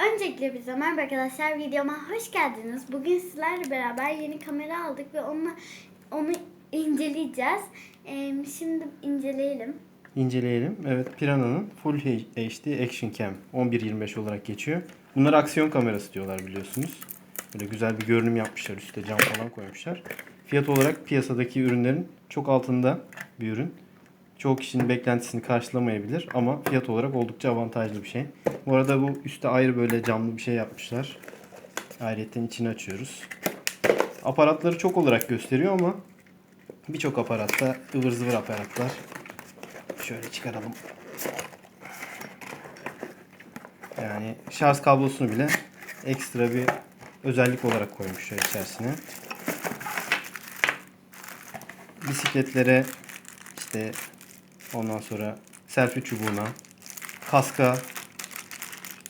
Öncelikle bize merhaba arkadaşlar videoma hoş geldiniz. Bugün sizlerle beraber yeni kamera aldık ve onunla onu inceleyeceğiz. Ee, şimdi inceleyelim. İnceleyelim. Evet Piranha'nın Full HD Action Cam 1125 olarak geçiyor. Bunlar aksiyon kamerası diyorlar biliyorsunuz. Böyle güzel bir görünüm yapmışlar. Üstte cam falan koymuşlar. Fiyat olarak piyasadaki ürünlerin çok altında bir ürün. Çoğu kişinin beklentisini karşılamayabilir ama fiyat olarak oldukça avantajlı bir şey. Bu arada bu üstte ayrı böyle camlı bir şey yapmışlar. Ayrıyeten içini açıyoruz. Aparatları çok olarak gösteriyor ama birçok aparatta ıvır zıvır aparatlar. Şöyle çıkaralım. Yani şarj kablosunu bile ekstra bir özellik olarak koymuşlar içerisine. Bisikletlere işte ondan sonra selfie çubuğuna, kaska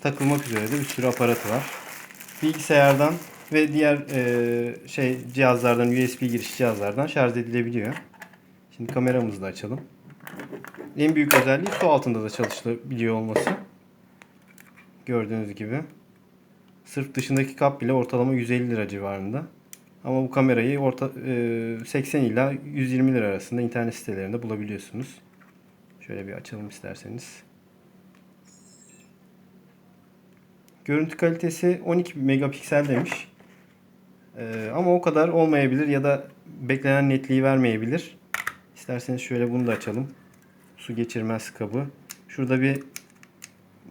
takılmak üzere de bir sürü aparatı var. Bilgisayardan ve diğer e, şey cihazlardan USB giriş cihazlardan şarj edilebiliyor. Şimdi kameramızı da açalım. En büyük özelliği su altında da çalışılabiliyor olması. Gördüğünüz gibi. Sırf dışındaki kap bile ortalama 150 lira civarında. Ama bu kamerayı orta, e, 80 ila 120 lira arasında internet sitelerinde bulabiliyorsunuz. Şöyle bir açalım isterseniz. Görüntü kalitesi 12 megapiksel demiş. E, ama o kadar olmayabilir ya da beklenen netliği vermeyebilir. İsterseniz şöyle bunu da açalım su geçirmez kabı. Şurada bir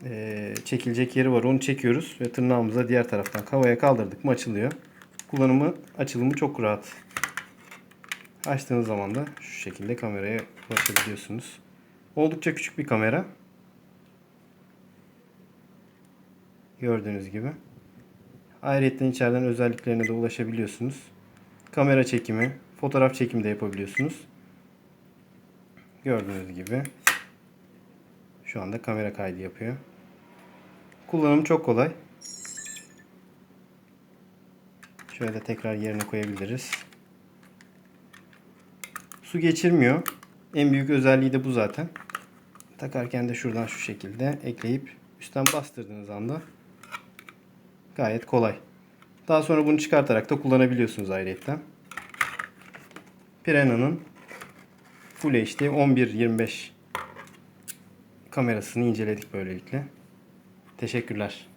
e, çekilecek yeri var. Onu çekiyoruz ve tırnağımıza diğer taraftan havaya kaldırdık mı açılıyor. Kullanımı, açılımı çok rahat. Açtığınız zaman da şu şekilde kameraya ulaşabiliyorsunuz. Oldukça küçük bir kamera. Gördüğünüz gibi. Ayrıca içeriden özelliklerine de ulaşabiliyorsunuz. Kamera çekimi, fotoğraf çekimi de yapabiliyorsunuz. Gördüğünüz gibi şu anda kamera kaydı yapıyor. Kullanım çok kolay. Şöyle tekrar yerine koyabiliriz. Su geçirmiyor. En büyük özelliği de bu zaten. Takarken de şuradan şu şekilde ekleyip üstten bastırdığınız anda gayet kolay. Daha sonra bunu çıkartarak da kullanabiliyorsunuz ayrıyetten. Piranha'nın Full HD 11-25 kamerasını inceledik böylelikle. Teşekkürler.